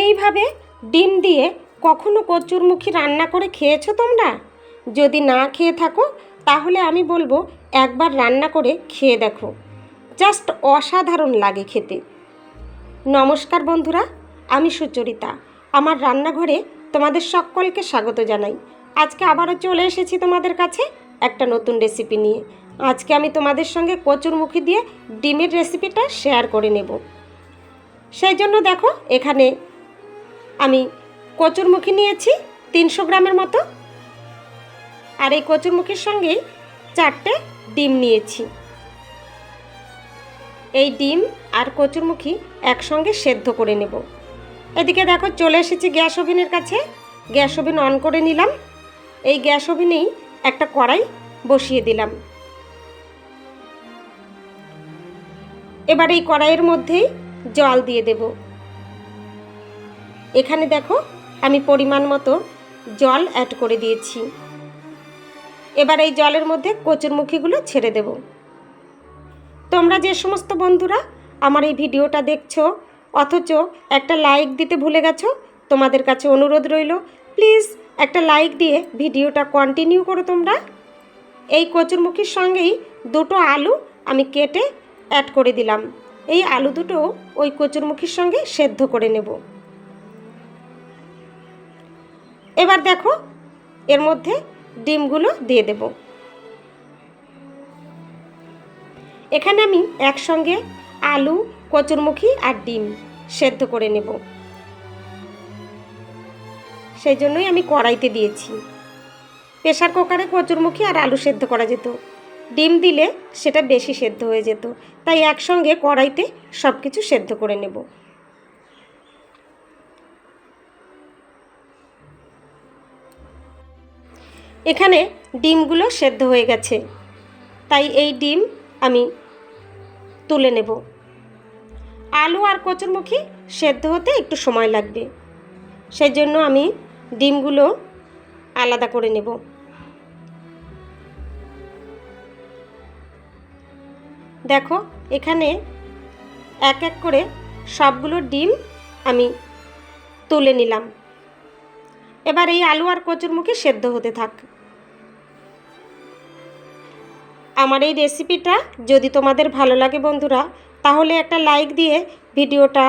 এইভাবে ডিম দিয়ে কখনো কচুরমুখী রান্না করে খেয়েছো তোমরা? যদি না খেয়ে থাকো, তাহলে আমি বলব একবার রান্না করে খেয়ে দেখো। জাস্ট অসাধারণ লাগে খেতে। নমস্কার বন্ধুরা, আমি সুচরিতা। আমার রান্নাঘরে তোমাদের সকলকে স্বাগত জানাই। আজকে আবারও চলে এসেছি তোমাদের কাছে একটা নতুন রেসিপি নিয়ে। আজকে আমি তোমাদের সঙ্গে কচুরমুখী দিয়ে ডিমের রেসিপিটা শেয়ার করে নেব। সেই জন্য দেখো, এখানে আমি কচুরমুখী নিয়েছি তিনশো গ্রামের মতো। আর এই কচুরমুখীর সঙ্গেই চারটে ডিম নিয়েছি। এই ডিম আর কচুরমুখী একসঙ্গে সেদ্ধ করে নেব। এদিকে দেখো চলে এসেছি গ্যাস ওভেনের কাছে। গ্যাস ওভেন অন করে নিলাম। এই গ্যাস ওভেনেই একটা কড়াই বসিয়ে দিলাম। এবার এই কড়াইয়ের মধ্যেই জল দিয়ে দেব। এখানে দেখো, আমি পরিমাণ মতো জল অ্যাড করে দিয়েছি। এবার এই জলের মধ্যে কচুরমুখীগুলো ছেড়ে দেব। তোমরা যে সমস্ত বন্ধুরা আমার এই ভিডিওটা দেখছ, অথচ একটা লাইক দিতে ভুলে গেছো, তোমাদের কাছে অনুরোধ রইল প্লিজ একটা লাইক দিয়ে ভিডিওটা কন্টিনিউ করো তোমরা। এই কচুরমুখীর সঙ্গেই দুটো আলু আমি কেটে অ্যাড করে দিলাম। এই আলু দুটো ওই কচুরমুখীর সঙ্গে সেদ্ধ করে নেব। এবার দেখো, এর মধ্যে ডিমগুলো দিয়ে দেব। এখানে আমি একসঙ্গে আলু, কচুরমুখী আর ডিম সেদ্ধ করে নেব। সেই জন্যই আমি কড়াইতে দিয়েছি। প্রেশার কুকারে কচুরমুখী আর আলু সেদ্ধ করা যেত। ডিম দিলে সেটা বেশি সেদ্ধ হয়ে যেত। তাই একসঙ্গে কড়াইতে সব কিছু সেদ্ধ করে নেব। এখানে ডিমগুলো সেদ্ধ হয়ে গেছে। তাই এই ডিম আমি তুলে নেব। আলু আর কচুরমুখী সেদ্ধ হতে একটু সময় লাগবে। সেই জন্য আমি ডিমগুলো আলাদা করে নেব। দেখো, এখানে এক এক করে সবগুলো ডিম আমি তুলে নিলাম। এবার এই আলু আর কচুরমুখী সেদ্ধ হতে থাক। আমার এই রেসিপিটা যদি তোমাদের ভালো লাগে বন্ধুরা, তাহলে একটা লাইক দিয়ে ভিডিওটা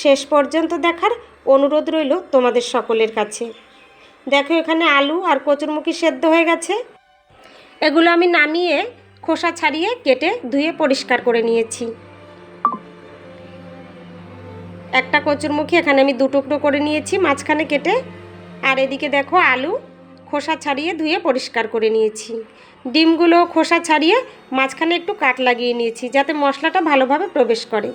শেষ পর্যন্ত দেখার অনুরোধ রইল তোমাদের সকলের কাছে। দেখো এখানে আলু আর কচুরমুখী সেদ্ধ হয়ে গেছে। এগুলো আমি নামিয়ে খোসা ছাড়িয়ে কেটে ধুয়ে পরিষ্কার করে নিয়েছি। একটা কচুরমুখী এখানে আমি দু টুকরো করে নিয়েছি, মাঝখানে কেটে আর এদিকে দেখো আলু খোসা ছাড়িয়ে ধুয়ে পরিষ্কার করে নিয়েছি। ডিমগুলো খোসা ছাড়িয়ে মাঝখানে একটু কাট লাগিয়ে নিয়েছি যাতে মশলাটা ভালোভাবে প্রবেশ করে।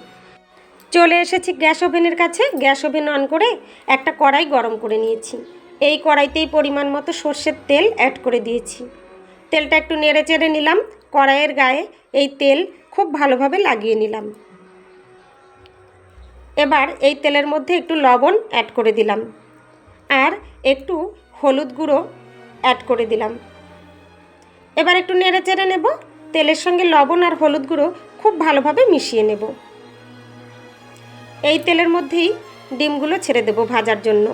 চলে এসেছি গ্যাস ওভেনের কাছে। গ্যাস ওভেন অন করে একটা কড়াই গরম করে নিয়েছি। এই কড়াইতেই পরিমাণ মতো সর্ষের তেল অ্যাড করে দিয়েছি। তেলটা একটু নেড়ে চেড়ে নিলাম। কড়াইয়ের গায়ে এই তেল খুব ভালোভাবে লাগিয়ে নিলাম। এবার এই তেলের মধ্যে একটু লবণ অ্যাড করে দিলাম। আর একটু হলুদ গুঁড়ো অ্যাড করে দিলাম। এবার একটু নেড়ে চেড়ে নেব। তেলের সঙ্গে লবণ আর হলুদ গুঁড়ো খুব ভালোভাবে মিশিয়ে নেব। এই তেলের মধ্যেই ডিমগুলো ছেড়ে দেব ভাজার জন্য।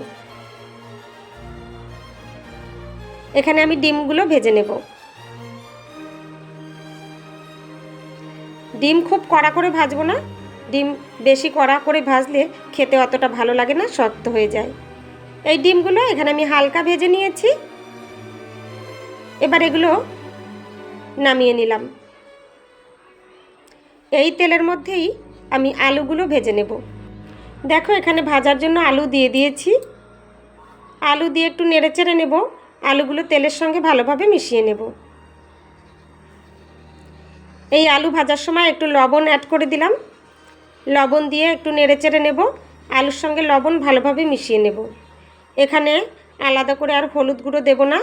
এখানে আমি ডিমগুলো ভেজে নেব। ডিম খুব কড়া করে ভাজবো না। ডিম বেশি কড়া করে ভাজলে খেতে অতটা ভালো লাগে না, শক্ত হয়ে যায়। এই ডিমগুলো এখানে আমি হালকা ভেজে নিয়েছি। এবার এগুলো নামিয়ে নিলাম। এই তেলের মধ্যেই আমি আলুগুলো ভেজে নেব। দেখো, এখানে ভাজার জন্য আলু দিয়ে দিয়েছি। আলু দিয়ে একটু নেড়ে চেড়ে নেব। আলুগুলো তেলের সঙ্গে ভালোভাবে মিশিয়ে নেব। এই আলু ভাজার সময় একটু লবণ অ্যাড করে দিলাম। লবণ দিয়ে একটু নেড়ে চেড়ে নেব। আলুর সঙ্গে লবণ ভালোভাবে মিশিয়ে নেব। এখানে আলাদা করে আর হলুদ গুঁড়ো দেব না।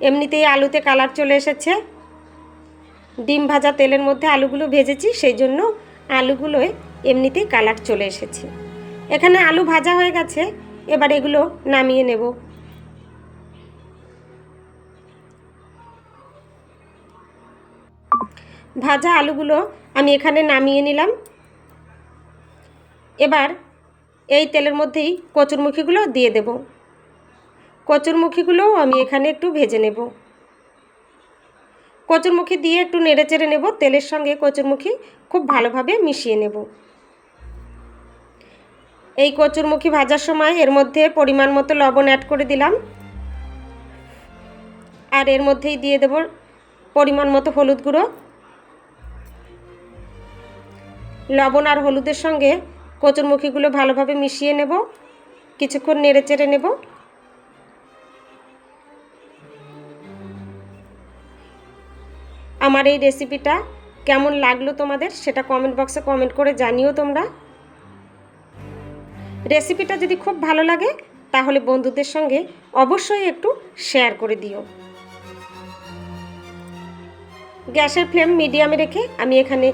এমনিতেই আলুতে কালার চলে এসেছে। ডিম ভাজা তেলের মধ্যে আলুগুলো ভেজেছি, সেই জন্য আলুগুলোয় এমনিতেই কালার চলে এসেছে। এখানে আলু ভাজা হয়ে গেছে, এবার এগুলো নামিয়ে নেব। ভাজা আলুগুলো আমি এখানে নামিয়ে নিলাম। এবার এই তেলের মধ্যেই কচুরমুখিগুলো দিয়ে দেব। কচুরমুখিগুলোও আমি এখানে একটু ভেজে নেব। কচুরমুখি দিয়ে একটু নেড়ে চেড়ে নেব। তেলের সঙ্গে কচুরমুখি খুব ভালোভাবে মিশিয়ে নেব। এই কচুরমুখি ভাজার সময় এর মধ্যে পরিমাণ মতো লবণ অ্যাড করে দিলাম। আর এর মধ্যেই দিয়ে দেব পরিমাণ মতো হলুদ গুঁড়ো। লবণ আর হলুদের সঙ্গে কচুরমুখিগুলো ভালোভাবে মিশিয়ে নেব। কিছুক্ষণ নেড়ে চেড়ে নেব। আমার এই রেসিপিটা কেমন লাগল তোমাদের সেটা কমেন্ট বক্সে কমেন্ট করে জানিও তোমরা। রেসিপিটা যদি খুব ভালো লাগে, তাহলে বন্ধুদের সঙ্গে অবশ্যই একটু শেয়ার করে দিও। গ্যাসের ফ্লেম মিডিয়ামে রেখে আমি এখানে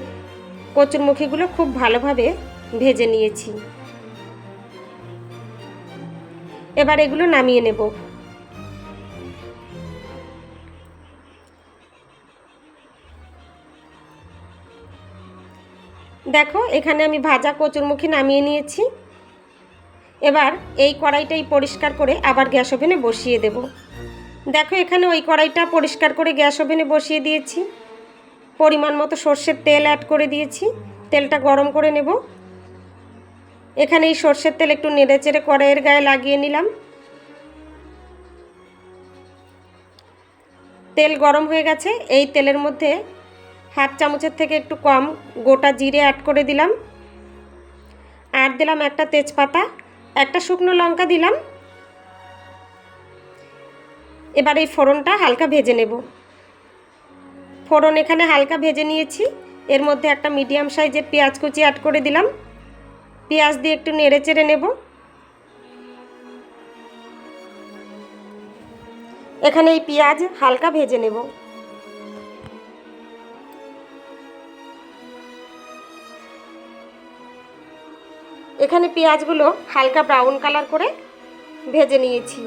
কচুরমুখিগুলো খুব ভালোভাবে ভেজে নিয়েছি। এবার এগুলো নামিয়ে নেব। দেখো, এখানে আমি ভাজা কচুরমুখী নামিয়ে নিয়েছি। এবার এই কড়াইটাই পরিষ্কার করে আবার গ্যাস ওভেনে বসিয়ে দেব। দেখো, এখানে ওই কড়াইটা পরিষ্কার করে গ্যাস ওভেনে বসিয়ে দিয়েছি। পরিমাণ মতো সর্ষের তেল অ্যাড করে দিয়েছি। তেলটা গরম করে নেব। এখানে এই সর্ষের তেল একটু নেড়ে চেড়ে কড়াইয়ের গায়ে লাগিয়ে নিলাম। তেল গরম হয়ে গেছে, এই তেলের মধ্যে হাফ চামচের থেকে একটু কম গোটা জিরে অ্যাড করে দিলাম। আর দিলাম একটা তেজপাতা, একটা শুকনো লঙ্কা দিলাম। এবার এই ফোড়নটা হালকা ভেজে নেব। ফোড়ন এখানে হালকা ভেজে নিয়েছি, এর মধ্যে একটা মিডিয়াম সাইজের পেঁয়াজ কুচি অ্যাড করে দিলাম। পেঁয়াজ দিয়ে একটু নেড়ে চেড়ে নেব। এখানে এই পেঁয়াজ হালকা ভেজে নেব। এখানে পেঁয়াজগুলো হালকা ব্রাউন কালার করে ভেজে নিয়েছি।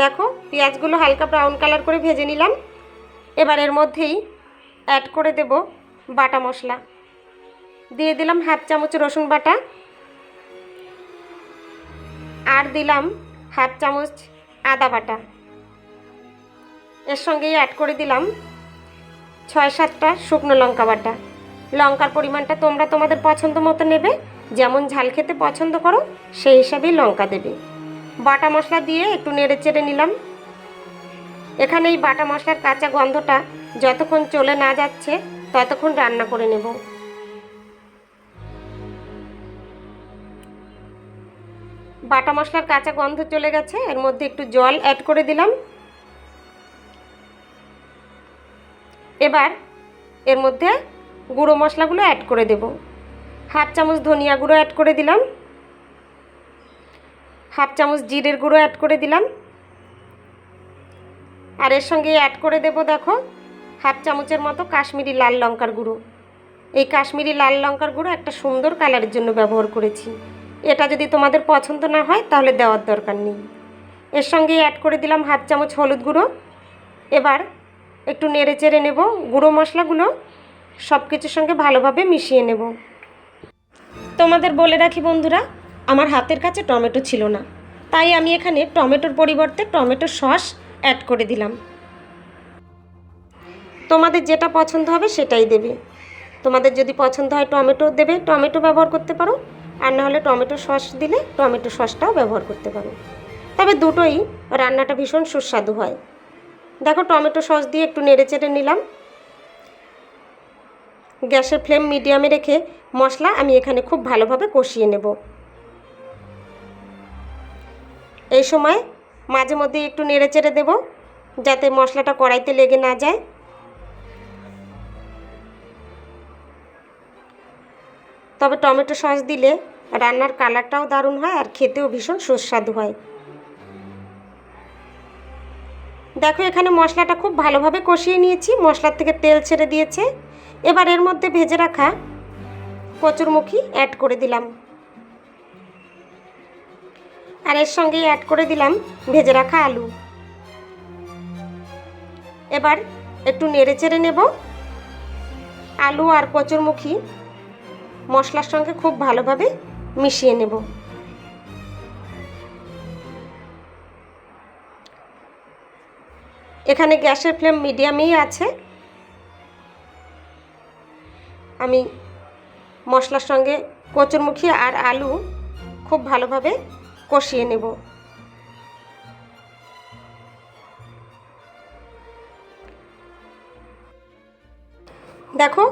দেখো, পেঁয়াজগুলো হালকা ব্রাউন কালার করে ভেজে নিলাম। এবার এর মধ্যেই অ্যাড করে দেব বাটা মশলা। দিয়ে দিলাম হাফ চামচ রসুন বাটা। আর দিলাম হাফ চামচ আদা বাটা। এর সঙ্গেই অ্যাড করে দিলাম ছয় সাতটা শুকনো লঙ্কা বাটা। লঙ্কার পরিমাণটা তোমরা তোমাদের পছন্দ মতো নেবে। যেমন ঝাল খেতে পছন্দ করো, সেই হিসাবেই লঙ্কা দেবে। বাটা মশলা দিয়ে একটু নেড়ে চেড়ে নিলাম। এখানে এই বাটা মশলার কাঁচা গন্ধটা যতক্ষণ চলে না যাচ্ছে ততক্ষণ রান্না করে নেব। বাটা মশলার কাঁচা গন্ধ চলে গেছে, এর মধ্যে একটু জল অ্যাড করে দিলাম। এবার এর মধ্যে গুঁড়ো মশলাগুলো অ্যাড করে দেব। হাফ চামচ ধনিয়া গুঁড়ো অ্যাড করে দিলাম। হাফ চামচ জিরের গুঁড়ো অ্যাড করে দিলাম। আর এর সঙ্গে অ্যাড করে দেব, দেখো। হাফ চামচের মতো কাশ্মীরি লাল লঙ্কার গুঁড়ো। এই কাশ্মীরি লাল লঙ্কার গুঁড়ো একটা সুন্দর কালারের জন্য ব্যবহার করেছি। এটা যদি তোমাদের পছন্দ না হয়, তাহলে দেওয়ার দরকার নেই। এর সঙ্গে অ্যাড করে দিলাম হাফ চামচ হলুদ গুঁড়ো। এবার একটু নেড়ে চেড়ে নেব। গুঁড়ো মশলাগুলো সব কিছুর সঙ্গে ভালোভাবে মিশিয়ে নেব। তোমাদের বলে রাখি বন্ধুরা, আমার হাতের কাছে টমেটো ছিল না। তাই আমি এখানে টমেটোর পরিবর্তে টমেটো সস অ্যাড করে দিলাম। তোমাদের যেটা পছন্দ হবে সেটাই দেবে। তোমাদের যদি পছন্দ হয় টমেটো দেবে, টমেটো ব্যবহার করতে পারো। আর নাহলে টমেটো সস দিলে টমেটো সসটাও ব্যবহার করতে পারো। তবে দুটোই রান্নাটা ভীষণ সুস্বাদু হয়। দেখো টমেটো সস দিয়ে একটু নেড়ে চেড়ে নিলাম। গ্যাসের ফ্লেম মিডিয়ামে রেখে মশলা আমি এখানে খুব ভালোভাবে কষিয়ে নেব। এই সময় মাঝে মধ্যে একটু নেড়ে চেড়ে দেবো, যাতে মশলাটা কড়াইতে লেগে না যায়। তবে টমেটো সস দিলে রান্নার কালারটাও দারুণ হয় আর খেতেও ভীষণ সুস্বাদু হয়। দেখো, এখানে মশলাটা খুব ভালোভাবে কষিয়ে নিয়েছি। মশলার থেকে তেল ছেড়ে দিয়েছে। এবার এর মধ্যে ভেজে রাখা কচুরমুখী অ্যাড করে দিলাম। আর এর সঙ্গে অ্যাড করে দিলাম ভেজে রাখা আলু। এবার একটু নেড়ে চেড়ে নেব। আলু আর কচুরমুখী মশলার সঙ্গে খুব ভালোভাবে মিশিয়ে নেব। এখানে গ্যাসের ফ্লেম মিডিয়ামেই আছে। আমি মশলার সঙ্গে কচুরমুখী আর আলু খুব ভালোভাবে কষিয়ে নেব। দেখো,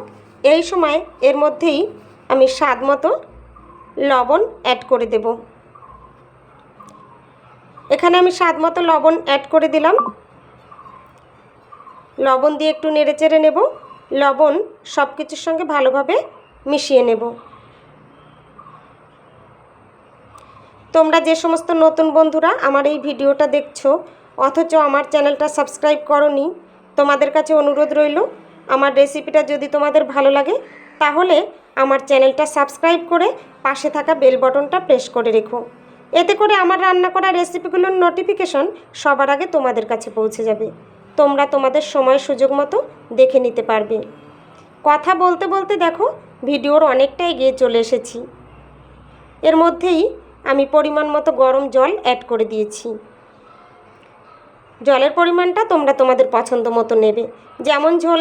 এই সময় এর মধ্যেই আমি স্বাদ মতো লবণ অ্যাড করে দেব। এখানে আমি স্বাদ মতো লবণ অ্যাড করে দিলাম। লবণ দিয়ে একটু নেড়ে চেড়ে নেব। লবণ সব কিছুর সঙ্গে ভালোভাবে মিশিয়ে নেব। তোমরা যে সমস্ত নতুন বন্ধুরা আমার এই ভিডিওটা দেখছ, অথচ আমার চ্যানেলটা সাবস্ক্রাইব করনি, তোমাদের কাছে অনুরোধ রইল, আমার রেসিপিটা যদি তোমাদের ভালো লাগে, তাহলে আমার চ্যানেলটা সাবস্ক্রাইব করে পাশে থাকা বেল বটনটা প্রেস করে রেখো। এতে করে আমার রান্না করা রেসিপিগুলোর নোটিফিকেশন সবার আগে তোমাদের কাছে পৌঁছে যাবে। তোমরা তোমাদের সময় সুযোগ মতো দেখে নিতে পারবে। কথা বলতে বলতে দেখো, ভিডিওর অনেকটা এগিয়ে চলে এসেছি। এর মধ্যেই আমি পরিমাণ মতো গরম জল অ্যাড করে দিয়েছি। জলের পরিমাণটা তোমরা তোমাদের পছন্দ মতো নেবে। যেমন ঝোল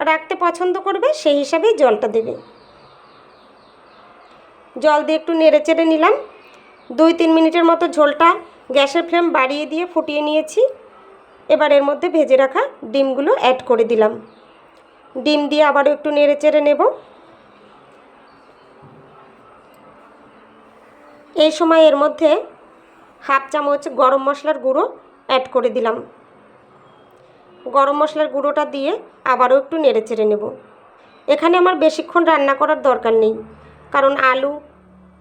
রাখতে পছন্দ করবে, সেই হিসাবেই জলটা দেবে। জল দিয়ে একটু নেড়ে চেড়ে নিলাম। দুই তিন মিনিটের মতো ঝোলটা গ্যাসের ফ্লেম বাড়িয়ে দিয়ে ফুটিয়ে নিয়েছি। এবার এর মধ্যে ভেজে রাখা ডিমগুলো অ্যাড করে দিলাম। ডিম দিয়ে আবারও একটু নেড়ে চেড়ে নেব। এই সময় এর মধ্যে হাফ চামচ গরম মশলার গুঁড়ো অ্যাড করে দিলাম। গরম মশলার গুঁড়োটা দিয়ে আবারও একটু নেড়ে চেড়ে নেব। এখানে আমার বেশিক্ষণ রান্না করার দরকার নেই, কারণ আলু,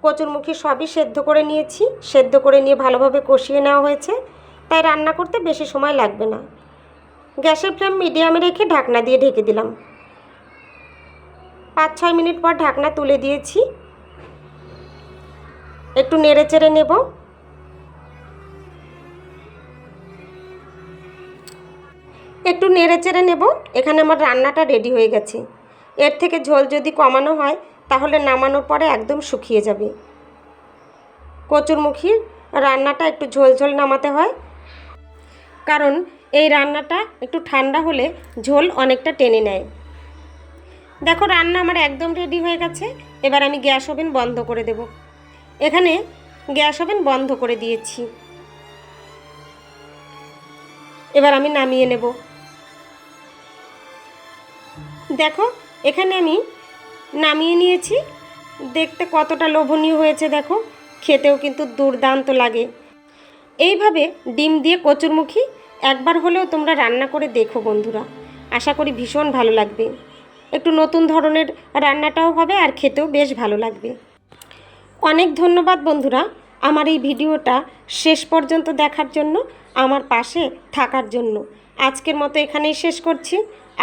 কচুরমুখী সবই সেদ্ধ করে নিয়েছি, সেদ্ধ করে নিয়ে ভালোভাবে কষিয়ে নেওয়া হয়েছে, তাই রান্না করতে বেশি সময় লাগবে না। গ্যাসের ফ্লেম মিডিয়ামে রেখে ঢাকনা দিয়ে ঢেকে দিলাম। পাঁচ ছয় মিনিট পর ঢাকনা তুলে দিয়েছি। একটু নেড়ে চেড়ে নেব। একটু নেড়ে চেড়ে নেব। এখানে আমার রান্নাটা রেডি হয়ে গেছে। এর থেকে ঝোল যদি কমানো হয়, তাহলে নামানোর পরে একদম শুকিয়ে যাবে। কচুরমুখীর রান্নাটা একটু ঝোল ঝোল নামাতে হয়। কারণ এই রান্নাটা একটু ঠান্ডা হলে ঝোল অনেকটা টেনে নেয়। দেখো রান্না আমার একদম রেডি হয়ে গেছে। এবার আমি গ্যাস ওভেন বন্ধ করে দেব। এখানে গ্যাস ওভেন বন্ধ করে দিয়েছি। এবার আমি নামিয়ে নেব। দেখো, এখানে আমি নামিয়ে নিয়েছি। দেখতে কতটা লোভনীয় হয়েছে দেখো, খেতেও কিন্তু দুর্দান্ত লাগে। এইভাবে ডিম দিয়ে কচুরমুখী একবার হলেও তোমরা রান্না করে দেখো বন্ধুরা। আশা করি ভীষণ ভালো লাগবে। একটু নতুন ধরনের রান্নাটাও হবে আর খেতেও বেশ ভালো লাগবে। অনেক ধন্যবাদ বন্ধুরা আমার এই ভিডিওটা শেষ পর্যন্ত দেখার জন্য, আমার পাশে থাকার জন্য। আজকের মতো এখানেই শেষ করছি।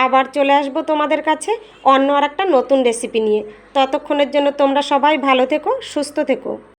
আবার চলে আসব তোমাদের কাছে অন্য আর একটা নতুন রেসিপি নিয়ে। ততক্ষণের জন্য তোমরা সবাই ভালো থেকো, সুস্থ থেকো।